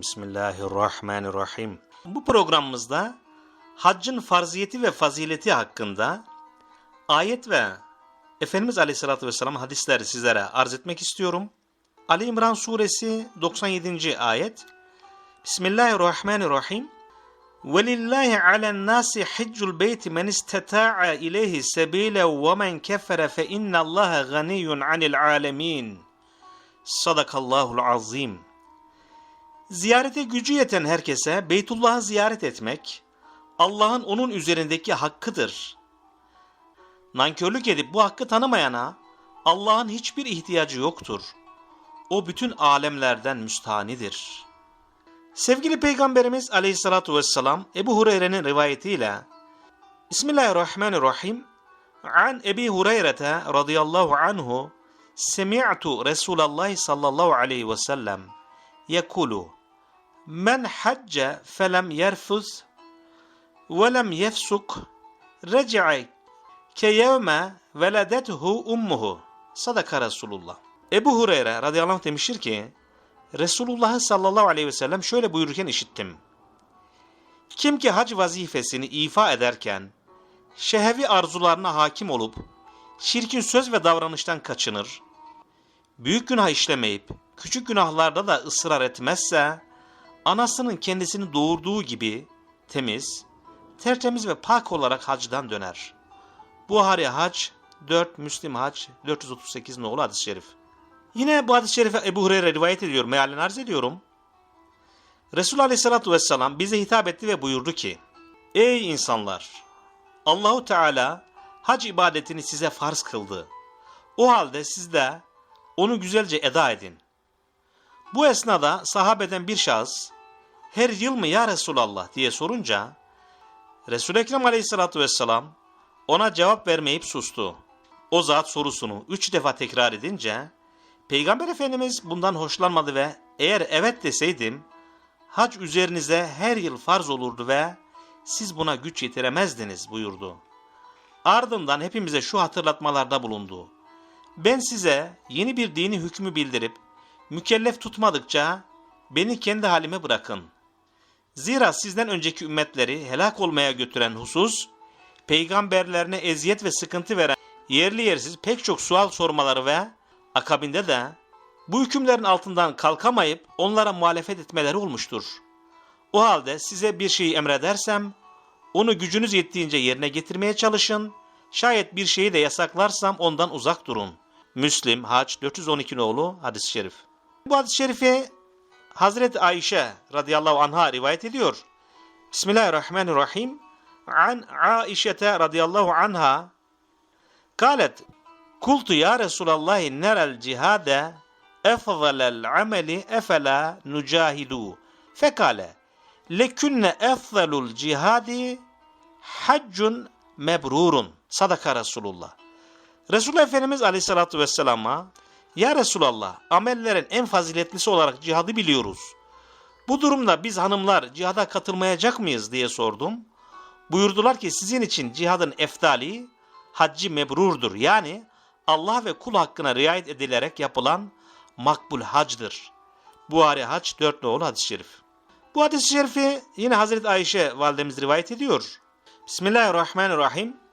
Bismillahirrahmanirrahim. Bu programımızda haccın farziyeti ve fazileti hakkında ayet ve Efendimiz Aleyhisselatü Vesselam hadisleri sizlere arz etmek istiyorum. Ali İmran suresi 97. ayet. Bismillahirrahmanirrahim. وَلِلَّهِ عَلَى النَّاسِ حِجُّ الْبَيْتِ مَنِ اسْتَطَاعَ إِلَيْهِ سَبِيلًا وَمَنْ كَفَرَ فَإِنَّ اللّٰهَ غَنِيٌّ عَنِ الْعَالَمِينَ Sadakallahul azim. Ziyarete gücü yeten herkese Beytullah'ı ziyaret etmek, Allah'ın onun üzerindeki hakkıdır. Nankörlük edip bu hakkı tanımayana Allah'ın hiçbir ihtiyacı yoktur. O bütün alemlerden müstahanidir. Sevgili Peygamberimiz aleyhissalatu vesselam Ebu Hureyre'nin rivayetiyle Bismillahirrahmanirrahim An Ebi Hureyre'te radıyallahu anhu Semi'tu Resulallah sallallahu aleyhi ve sellem yekulu Men hacce felem yerfuz ve lem yefsuk reci'e ke yevme veledethu ummuhu. Sadaka Resulullah. Ebu Hureyre radıyallahu anh demiştir ki Resulullah sallallahu aleyhi ve sellem şöyle buyururken işittim. Kim ki hac vazifesini ifa ederken şehevi arzularına hakim olup şirkin söz ve davranıştan kaçınır, büyük günah işlemeyip küçük günahlarda da ısrar etmezse anasının kendisini doğurduğu gibi temiz, tertemiz ve pak olarak hacdan döner. Buhari Hac 4 Müslim Hac 438 nolu hadis-i şerif. Yine bu hadis-i şerife Ebu Hureyre rivayet ediyor, mealini arz ediyorum. Resul Aleyhisselatü Vesselam bize hitap etti ve buyurdu ki, Ey insanlar! Allahu Teala hac ibadetini size farz kıldı. O halde siz de onu güzelce eda edin. Bu esnada sahabeden bir şahıs, her yıl mı ya Resulallah diye sorunca, Resul-i Ekrem Aleyhisselatü Vesselam ona cevap vermeyip sustu. O zat sorusunu üç defa tekrar edince, Peygamber Efendimiz bundan hoşlanmadı ve eğer evet deseydim, hac üzerinize her yıl farz olurdu ve siz buna güç yetiremezdiniz buyurdu. Ardından hepimize şu hatırlatmalarda bulundu. Ben size yeni bir dini hükmü bildirip, mükellef tutmadıkça beni kendi halime bırakın. Zira sizden önceki ümmetleri helak olmaya götüren husus, peygamberlerine eziyet ve sıkıntı veren yerli yersiz pek çok sual sormaları ve akabinde de bu hükümlerin altından kalkamayıp onlara muhalefet etmeleri olmuştur. O halde size bir şeyi emredersem, onu gücünüz yettiğince yerine getirmeye çalışın, şayet bir şeyi de yasaklarsam ondan uzak durun. Müslim, Haç 412 nolu hadis-i şerif. Bu hadis-i şerifi Hazreti Ayşe radıyallahu anha rivayet ediyor. Bismillahirrahmanirrahim. An Aişete radıyallahu anha kalet Kultu ya Resulallah nerel cihade efzalel ameli efela nucahidu. Fekale lekünne efzalul cihadi haccun mebrurun. Sadaka Resulullah. Resulullah Efendimiz Aleyhisselatü Vesselam'a Ya Resulallah amellerin en faziletlisi olarak cihadı biliyoruz. Bu durumda biz hanımlar cihada katılmayacak mıyız diye sordum. Buyurdular ki sizin için cihadın eftali haccı mebrurdur. Yani Allah ve kul hakkına riayet edilerek yapılan makbul hacdır. Buhari Hac 4 nolu hadis-i şerif. Bu hadis-i şerifi yine Hazreti Ayşe validemiz rivayet ediyor. Bismillahirrahmanirrahim.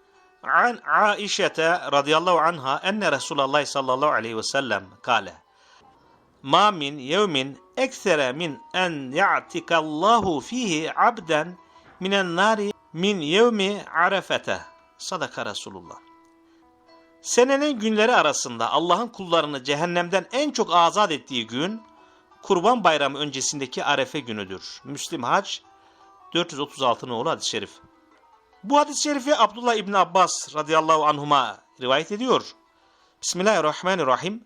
An Aişete radıyallahu anha enne Resulullah sallallahu aleyhi ve sellem kale. Ma min yevmin eksere min en ya'tikallahu fihi abden minen nari min yevmi arefete. Sadaka Resulullah. Senenin günleri arasında Allah'ın kullarını cehennemden en çok azat ettiği gün Kurban Bayramı öncesindeki Arefe günüdür. Müslim Hac 436 nolu hadis-i şerif. Bu hadis-i şerifi Abdullah İbni Abbas radıyallahu anhuma rivayet ediyor. Bismillahirrahmanirrahim.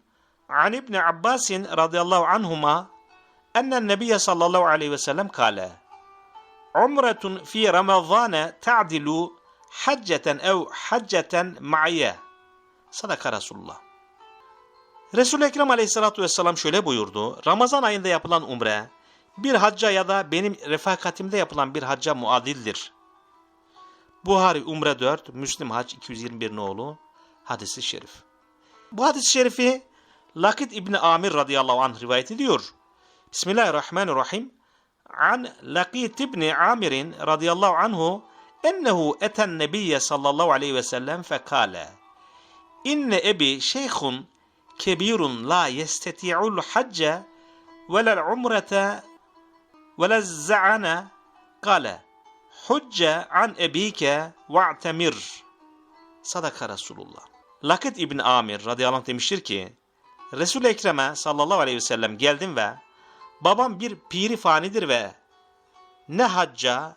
An İbni Abbasin radıyallahu anhuma ennen nebiye sallallahu aleyhi ve sellem kale. Umretun fi Ramazane ta'dilu hacceten ev hacceten ma'ye. Sadaka Resulullah. Resul-i Ekrem aleyhissalatu vesselam şöyle buyurdu. Ramazan ayında yapılan umre, bir hacca ya da benim refakatimde yapılan bir hacca muadildir. Buhari Umre 4, Müslim Hac 221 nolu hadisi şerif. Bu hadis-i şerifi Lakit İbni Amir radıyallahu anh rivayet ediyor. Bismillahirrahmanirrahim. An Lakit İbni Amir'in radıyallahu anhu ennehu eten nebiyye sallallahu aleyhi ve sellem fekale. İnne ebi şeyhun kebirun la yesteti'ul hacce velel umrete velez za'ane kale. Hucce an ebike va'temir. Sadaka Resulullah. Lakit İbni Amir radıyallahu anh demiştir ki, resul Ekrem'e sallallahu aleyhi ve sellem geldim ve babam bir piri fanidir ve ne hacca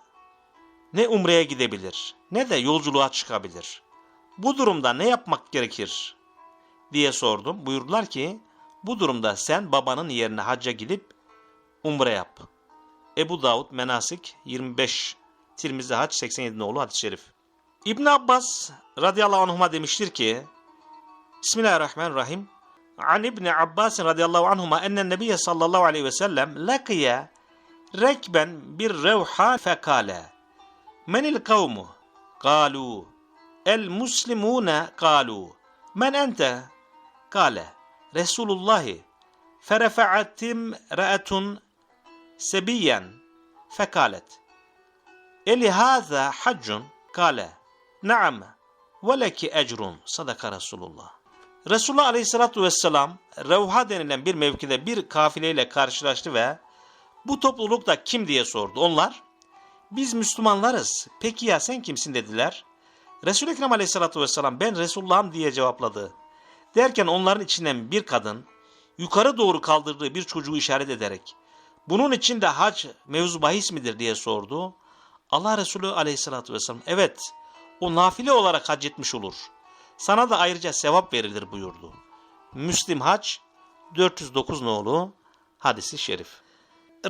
ne umreye gidebilir ne de yolculuğa çıkabilir. Bu durumda ne yapmak gerekir diye sordum. Buyurdular ki bu durumda sen babanın yerine hacca gidip umre yap. Ebu Davud Menasik 25 Tirmizi Hac 87 nolu hadis-i şerif. İbn Abbas radıyallahu anhuma demiştir ki Bismillahirrahmanirrahim. An İbn Abbas radıyallahu anhuma ennen nebiye sallallahu aleyhi ve sellem lakiye rekben bir revha fekale. Menil kavmu? Kalu. El muslimune kalu. Men ente? Kale. Resulullahi. Ferefa'atim ra'atun sebiyen fekalet. Eli haza haccun? Kale. Naam. Veleki ecrun. Sadaka Resulullah. Resulullah Aleyhisselatü Vesselam Revha denilen bir mevkide bir kafileyle karşılaştı ve bu topluluk da kim diye sordu. Onlar biz Müslümanlarız. Peki ya sen kimsin dediler. Resul-i Ekrem Aleyhisselatü Vesselam ben Resulullah'ım diye cevapladı. Derken onların içinden bir kadın yukarı doğru kaldırdığı bir çocuğu işaret ederek bunun için de hac mevzu bahis midir diye sordu. Allah Resulü Aleyhisselatü Vesselam evet o nafile olarak hac etmiş olur. Sana da ayrıca sevap verilir buyurdu. Müslim Hac 409 nolu hadisi şerif.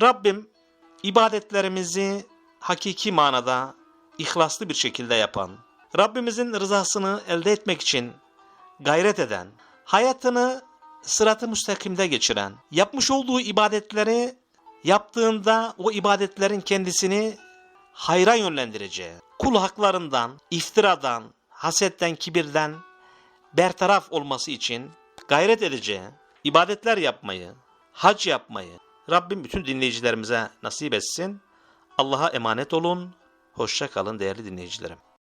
Rabbim ibadetlerimizi hakiki manada ihlaslı bir şekilde yapan, Rabbimizin rızasını elde etmek için gayret eden, hayatını sıratı müstakimde geçiren, yapmış olduğu ibadetleri yaptığında o ibadetlerin kendisini hayra yönlendireceği, kul haklarından, iftiradan, hasetten, kibirden bertaraf olması için gayret edeceği, ibadetler yapmayı, hac yapmayı Rabbim bütün dinleyicilerimize nasip etsin. Allah'a emanet olun. Hoşça kalın değerli dinleyicilerim.